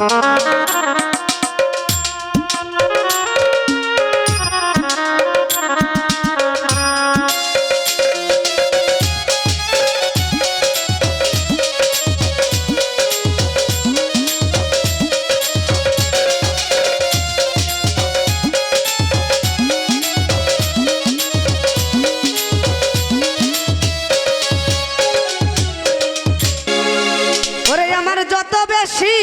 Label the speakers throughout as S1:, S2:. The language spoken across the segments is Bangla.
S1: ওরে আমার যত বেশি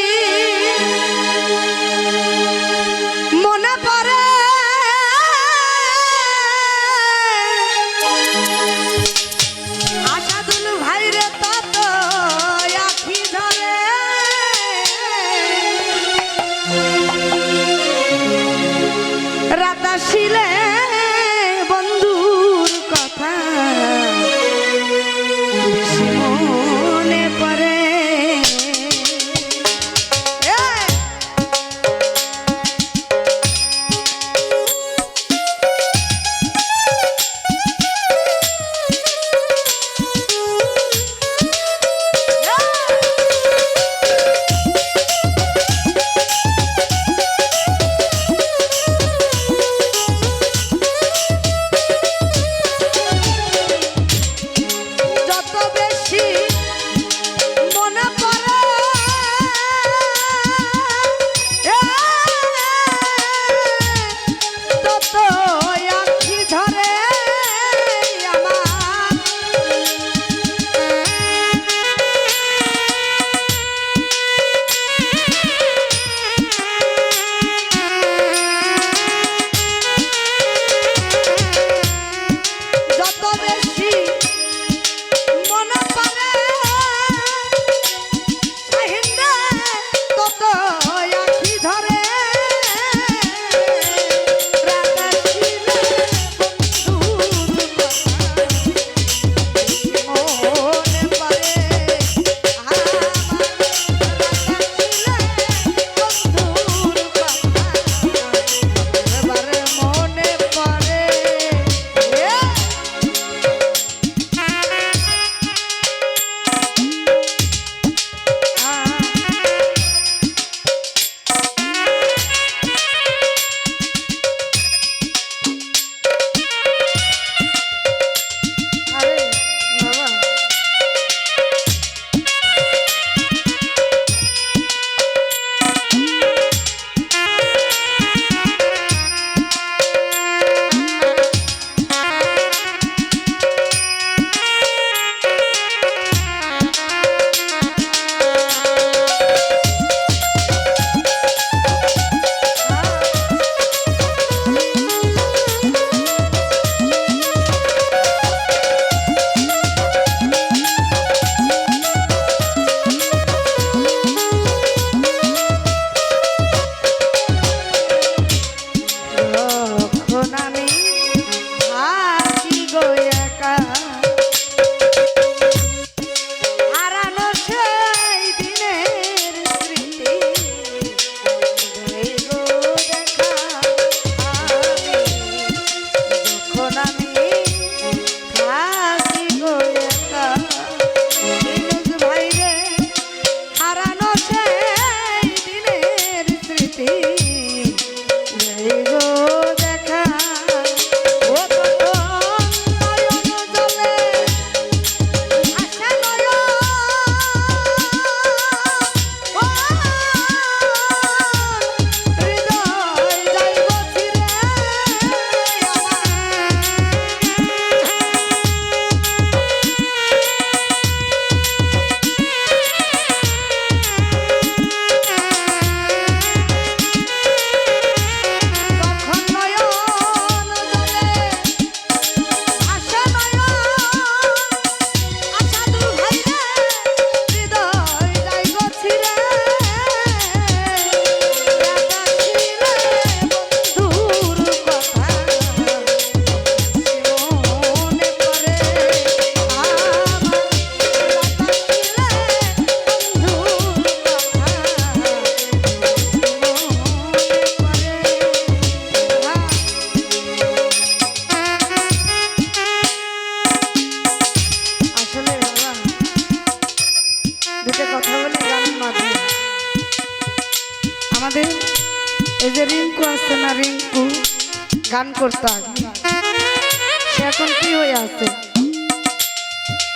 S1: এখন কি হয়ে আছে?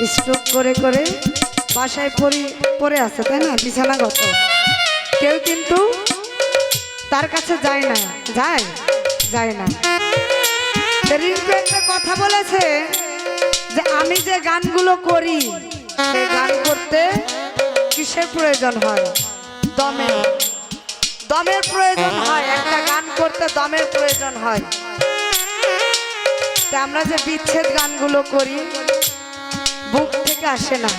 S1: স্ট্রোক করে করে বাসায় পড়ে পড়ে আছে, তাই না? বিছানাগত। কেউ কিন্তু তার কাছে যায় না। যায়? যায় না। রিঙ্কু একটা কথা বলেছে যে, আমি যে গানগুলো করি, সেই গান করতে কিসের প্রয়োজন হয়? দমের। দমের প্রয়োজন হয়। একটা গান করতে দমের প্রয়োজন হয়। তা আমরা যে বিচ্ছেদ গানগুলো করি, বুক থেকে আসে না,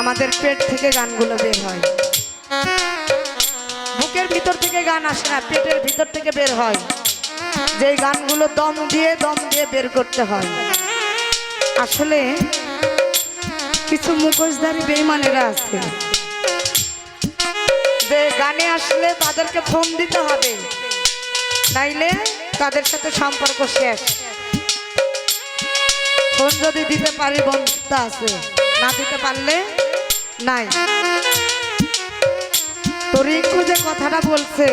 S1: আমাদের পেট থেকে গানগুলো বের হয়। বুকের ভিতর থেকে গান আসে না, পেটের ভিতর থেকে বের হয়। যে গানগুলো দম দিয়ে দম দিয়ে বের করতে হয়। আসলে কিছু মুখোশধারী বেইমানেরা আছে। যে গানে আসলে তাদেরকে ফোন দিতে হবে, নাইলে তাদের সাথে সম্পর্ক শেষ। ফোন যদি দিতে পারি বন্ধুত্ব আছে, না দিতে পারলে নাই। তো রিঙ্কু যে কথাটা বলছে,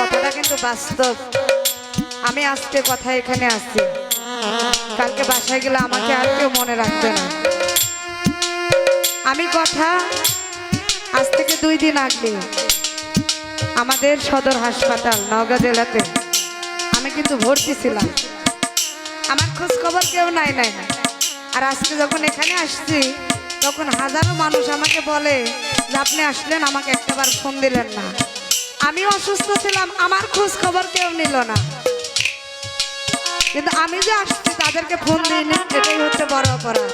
S1: কথাটা কিন্তু বাস্তব। আমি আজকে কথা এখানে আসছি কালকে বাসায় গেলে আমাকে আর কেউ মনে রাখবে না। আমি কথা আজ থেকে দুই দিন আগে আমাদের সদর হাসপাতাল, নওগাঁ জেলাতে। আমি কিন্তু ভর্তি ছিলাম। আমার খোঁজ খবর কেউ নাই নাই আর আজকে যখন এখানে আসছি, তখন হাজারো মানুষ আমাকে বলে যে, আপনি আসলেন, আমাকে একটাবার ফোন দিলেন না। আমি অসুস্থ ছিলাম, আমার খোঁজ খবর কেউ নিল না। কিন্তু আমি যে আসছি, তাদেরকে ফোন দিইনি, এটাই হচ্ছে বড় অপরাধ।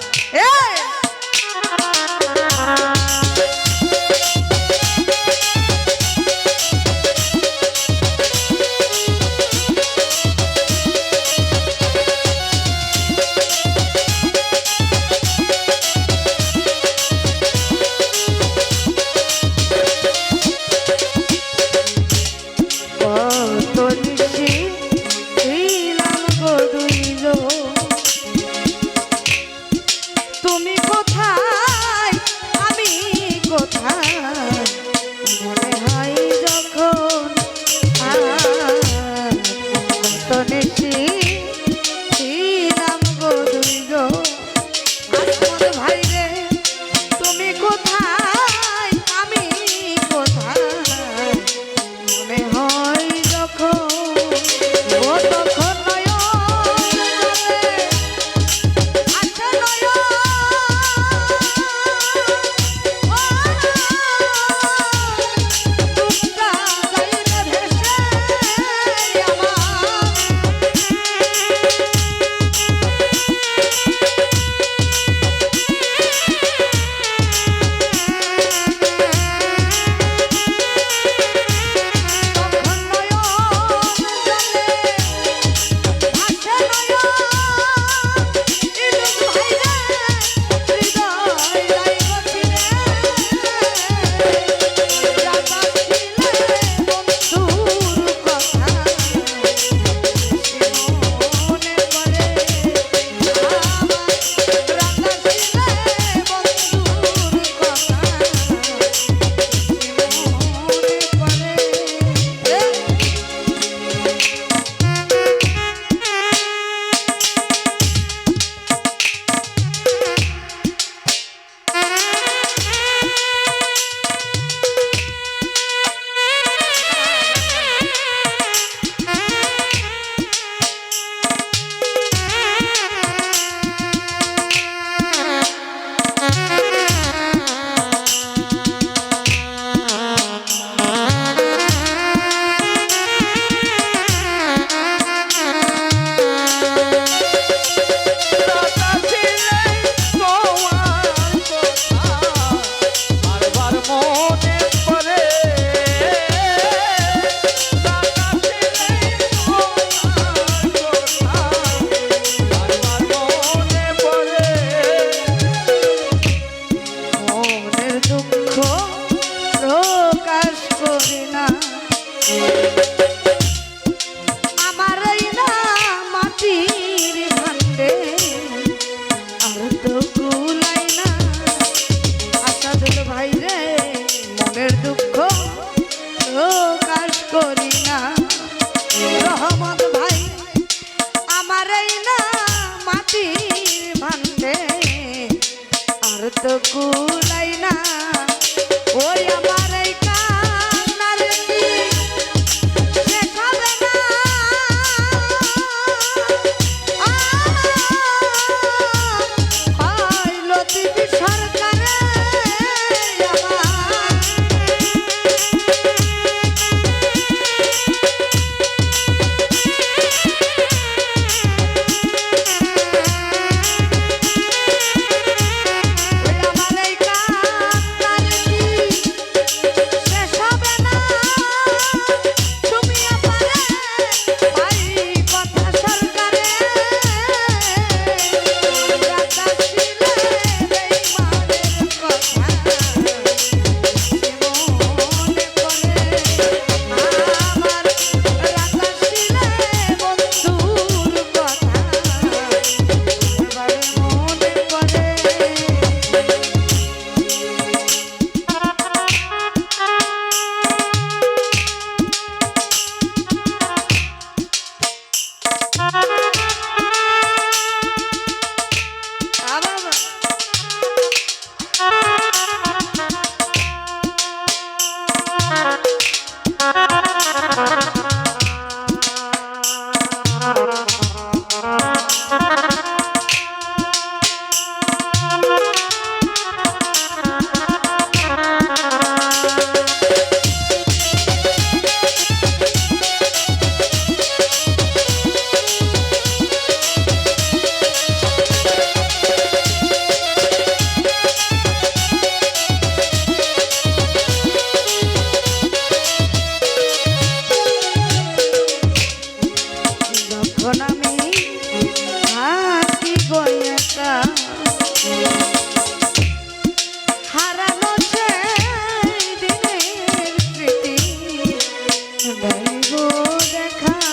S1: দেখা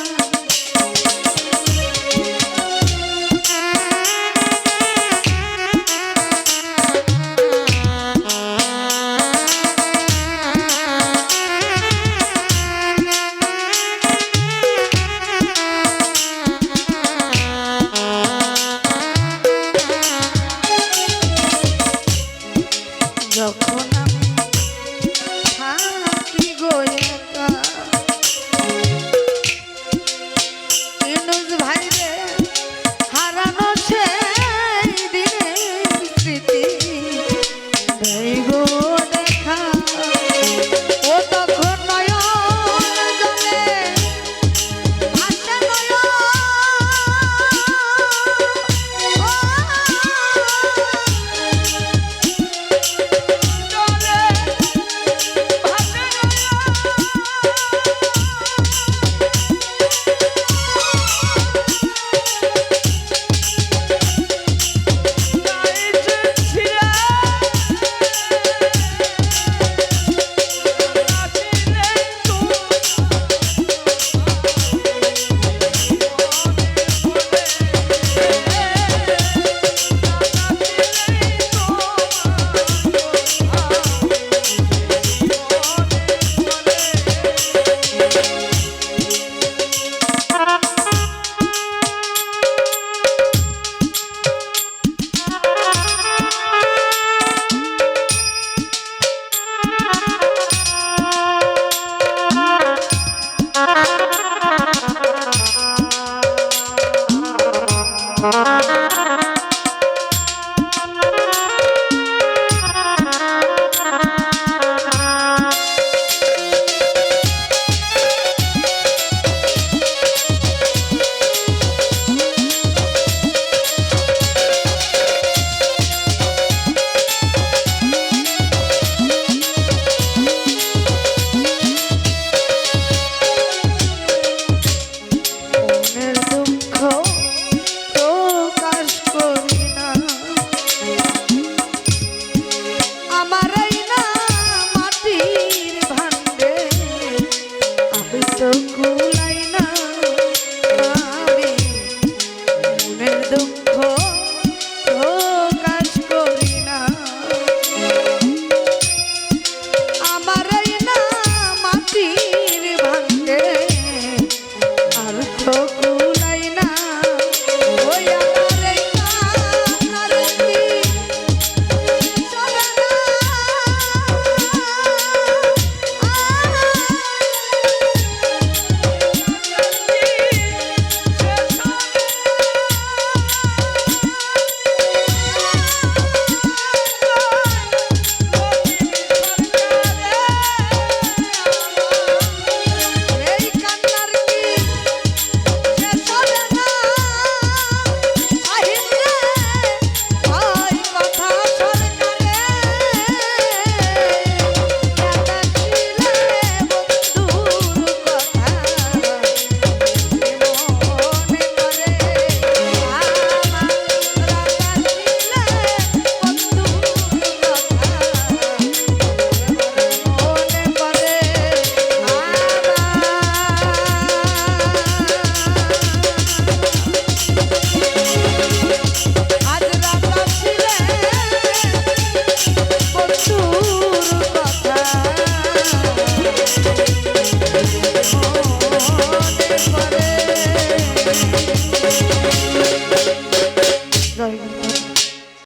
S1: obrigado.